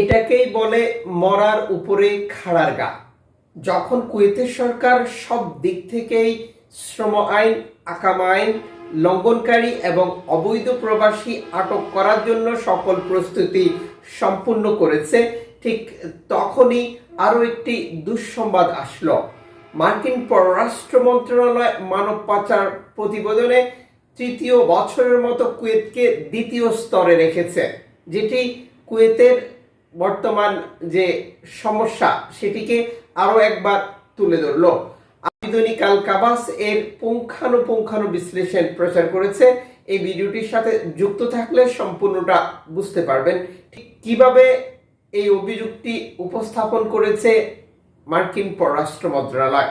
এটাকেই বলে মরার উপরে খাড়ার গা। যখন কুয়েতের সরকার সব দিক থেকেই শ্রম আইন, আকাম আইন, লঙ্ঘনকারী এবং অবৈধ প্রবাসী আটক করার জন্য সকল প্রস্তুতি সম্পূর্ণ করেছে, ঠিক তখনই আরও একটি দুঃসংবাদ আসলো। মার্কিন পররাষ্ট্র মন্ত্রণালয় মানব পাচার প্রতিবেদনে তৃতীয় বছরের মতো কুয়েতকে দ্বিতীয় স্তরে রেখেছে, যেটি কুয়েতের বর্তমান যে সমস্যা সেটিকে আরও একবার তুলে ধরলো। আবেদনিক আল কাবাস এর পুঙ্খানুপুঙ্খানু বিশ্লেষণ প্রচার করেছে। এই ভিডিওটির সাথে যুক্ত থাকলে সম্পূর্ণটা বুঝতে পারবেন। কীভাবে এই অভিযুক্তি উপস্থাপন করেছে মার্কিন পররাষ্ট্র মন্ত্রণালয়?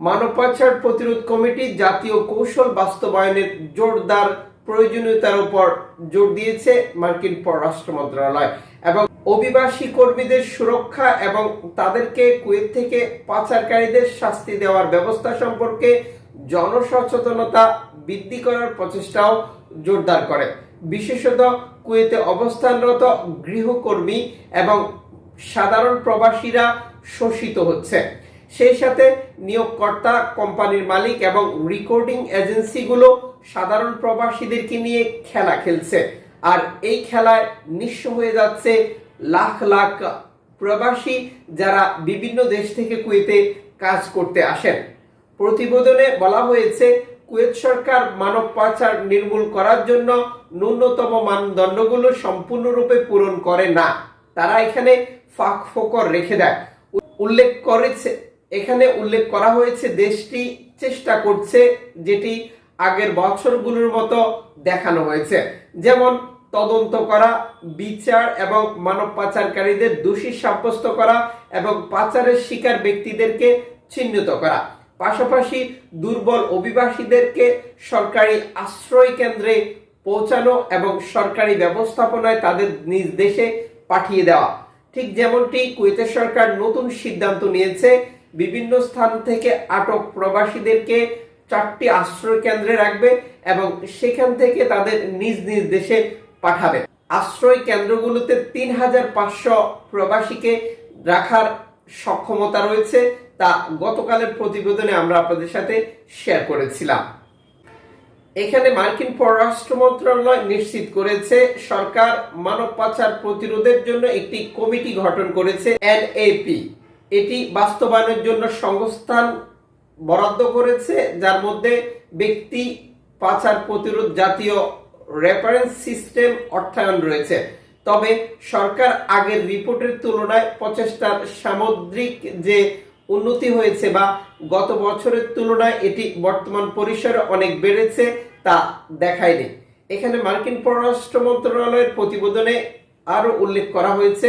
মানব পাচার প্রতিরোধ কমিটি জাতীয় কৌশল বাস্তবায়নের জোরদার প্রয়োজনীয়তার উপর জোর দিয়েছে মার্কিন পররাষ্ট্র মন্ত্রণালয় এবং অভিবাসী কর্মীদের সুরক্ষা এবং তাদেরকে কুয়েত থেকে পাচারকারীদের শাস্তি দেওয়ার ব্যবস্থা সম্পর্কে জনসচেতনতা বৃদ্ধি করার প্রচেষ্টাও জোরদার করে। বিশেষত কুয়েতে অবস্থানরত গৃহকর্মী এবং সাধারণ প্রবাসীরা শোষিত হচ্ছে। সেই সাথে নিয়োগকর্তা কোম্পানির মালিক এবং রেকর্ডিং এজেন্সিগুলো সাধারণ প্রবাসীদেরকে নিয়ে খেলা খেলছে। আর এই খেলায় নিঃস্ব হয়ে যাচ্ছে লাখ লাখ প্রবাসী যারা বিভিন্ন দেশ থেকে কুয়েতে কাজ করতে আসেন। প্রতিবেদনে বলা হয়েছে, কুয়েত সরকার মানব পাচার নির্মূল করার জন্য ন্যূনতম মানদণ্ডগুলো সম্পূর্ণরূপে পূরণ করে না। তারা এখানে ফাঁক ফোকর রেখে দেয়। উল্লেখ করেছে, এখানে উল্লেখ করা হয়েছে, দেশটি চেষ্টা করছে যেটি আগের বছরগুলোর মতো দেখানো হয়েছে। যেমন তদন্ত করা, বিচার এবং মানব পাচারকারীদের দোষী সাব্যস্ত করা এবং পাচারের শিকার ব্যক্তিদেরকে চিহ্নিত করা। পাশাপাশি দুর্বল অভিবাসীদেরকে সরকারি আশ্রয় কেন্দ্রে পৌঁছানো এবং সরকারি ব্যবস্থাপনায় তাদের নিজ দেশে পাঠিয়ে দেওয়া। ঠিক যেমনটি কুয়েতের সরকার নতুন সিদ্ধান্ত নিয়েছে, বিভিন্ন স্থান থেকে আটক প্রবাসীদেরকে চারটি আশ্রয় কেন্দ্রে রাখবে এবং সেখান থেকে তাদের নিজ নিজ দেশে পাঠাবে আশ্রয় কেন্দ্রগুলোতে তিন হাজার পাঁচশো প্রবাসীকে রাখার সক্ষমতা রয়েছে, তা গতকালের প্রতিবেদনে আমরা আপনাদের সাথে শেয়ার করেছিলাম। এখানে মার্কিন পররাষ্ট্র মন্ত্রণালয় নিশ্চিত করেছে, সরকার মানব পাচার প্রতিরোধের জন্য একটি কমিটি গঠন করেছে এনএপি এটি বাস্তবায়নের জন্য সংস্থান বরাদ্দ করেছে, যার মধ্যে ব্যক্তি পাচার প্রতিরোধ জাতীয় রেফারেন্স সিস্টেম অর্থায়ন রয়েছে। তবে সরকার আগের রিপোর্টের তুলনায় প্রচেষ্টার সামুদ্রিক যে উন্নতি হয়েছে বা গত বছরের তুলনায় এটি বর্তমান পরিসরে অনেক বেড়েছে তা দেখায়নি। এখানে মার্কিন পররাষ্ট্র মন্ত্রণালয়ের প্রতিবেদনে আরও উল্লেখ করা হয়েছে,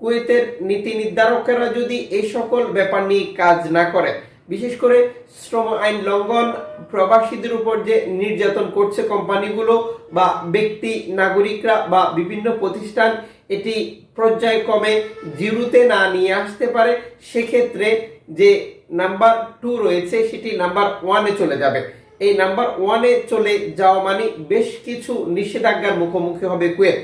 কুয়েতের নীতি নির্ধারকেরা যদি এই সকল ব্যাপার নিয়ে কাজ না করে বিশেষ করে শ্রম আইন লঙ্ঘন প্রবাসীদের উপর যে নির্যাতন করছে কোম্পানিগুলো বা ব্যক্তি, নাগরিকরা বা বিভিন্ন প্রতিষ্ঠান, এটি পর্যায়ক্রমে জিরোতে না নিয়ে আসতে পারে। সেক্ষেত্রে যে নাম্বার টু রয়েছে, সেটি নাম্বার ওয়ানে চলে যাবে। এই নাম্বার ওয়ানে চলে যাওয়া মানে বেশ কিছু নিষেধাজ্ঞার মুখোমুখি হবে কুয়েত।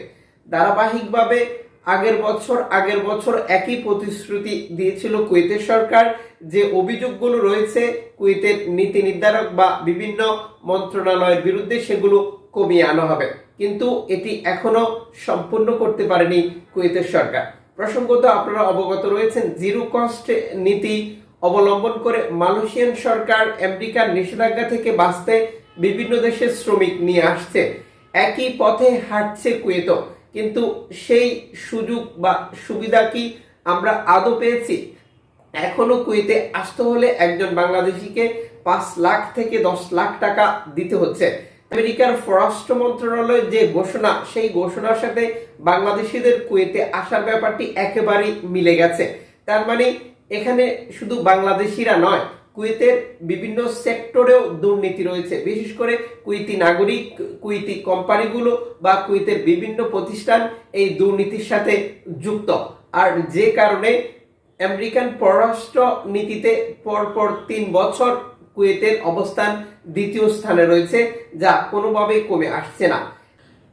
ধারাবাহিকভাবে আগের বছর আগের বছর একই প্রতিশ্রুতি দিয়েছিল কুয়েতের সরকার যে অভিযোগগুলো রয়েছে কুয়েতের নীতি নির্ধারক বা বিভিন্ন মন্ত্রণালয়ের বিরুদ্ধে সেগুলো কমিয়ে আনা হবে। কিন্তু এটি এখনও সম্পূর্ণ করতে পারেনি কুয়েতের সরকার। প্রসঙ্গত আপনারা অবগত রয়েছেন, জিরো কস্ট নীতি অবলম্বন করে মালয়েশিয়ান সরকার আমেরিকার নিষেধাজ্ঞা থেকে বাঁচতে বিভিন্ন দেশের শ্রমিক নিয়ে আসছে। একই পথে হাঁটছে কুয়েতও। কিন্তু সেই সুযোগ বা সুবিধা কি আমরা আদৌ পেয়েছি? এখনও কুয়েতে আসতে হলে একজন বাংলাদেশিকে পাঁচ লাখ থেকে দশ লাখ টাকা দিতে হচ্ছে। আমেরিকার পররাষ্ট্র মন্ত্রণালয়ের যে ঘোষণা, সেই ঘোষণার সাথে বাংলাদেশিদের কুয়েতে আসার ব্যাপারটি একেবারেই মিলে গেছে। তার মানে এখানে শুধু বাংলাদেশিরা নয় কুয়েতের বিভিন্ন সেক্টরেও দুর্নীতি রয়েছে। বিশেষ করে কুইতি নাগরিক কুইতি কোম্পানিগুলো বা কুয়েতের বিভিন্ন প্রতিষ্ঠান এই দুর্নীতির সাথে যুক্ত। আর যে কারণে আমেরিকান পররাষ্ট্র নীতিতে পরপর তিন বছর কুয়েতের অবস্থান দ্বিতীয় স্থানে রয়েছে, যা কোনোভাবেই কমে আসছে না।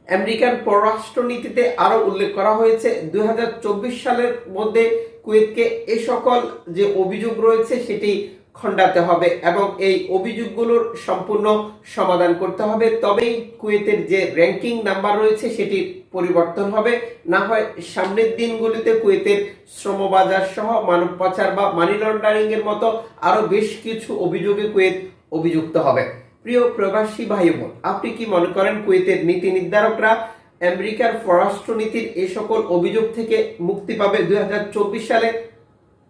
আমেরিকান পররাষ্ট্রনীতিতে আরও উল্লেখ করা হয়েছে, দুই হাজার চব্বিশ সালের মধ্যে কুয়েতকে এ সকল যে অভিযোগ রয়েছে, সেটি খণ্ডাতে হবে এবং এই অভিযোগগুলোর সম্পূর্ণ সমাধান করতে হবে। তবেই কুয়েতের যে র্যাঙ্কিং নাম্বার রয়েছে সেটি পরিবর্তন হবে। না হয় সামনের দিনগুলিতে কুয়েতের শ্রমবাজার সহ মানব পাচার বা মানি লন্ডারিং এর মতো আরও বেশ কিছু অভিযোগে কুয়েত অভিযুক্ত হবে। প্রিয় প্রবাসী ভাই বোন আপনি কি মনে করেন কুয়েতের নীতি নির্ধারকরা আমেরিকার পররাষ্ট্রনীতির এই সকল অভিযোগ থেকে মুক্তি পাবে দু হাজার চব্বিশ সালে?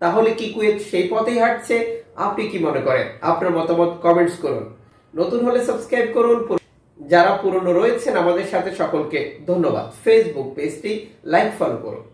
তাহলে কি কুয়েত সেই পথেই হাঁটছে? আপনি কি মনে করেন? আপনার মতামত কমেন্টস করুন। নতুন হলে সাবস্ক্রাইব করুন। যারা পুরনো রয়েছেন, আমাদের সাথে সকলকে ধন্যবাদ। ফেসবুক পেজটি লাইক ফলো করুন।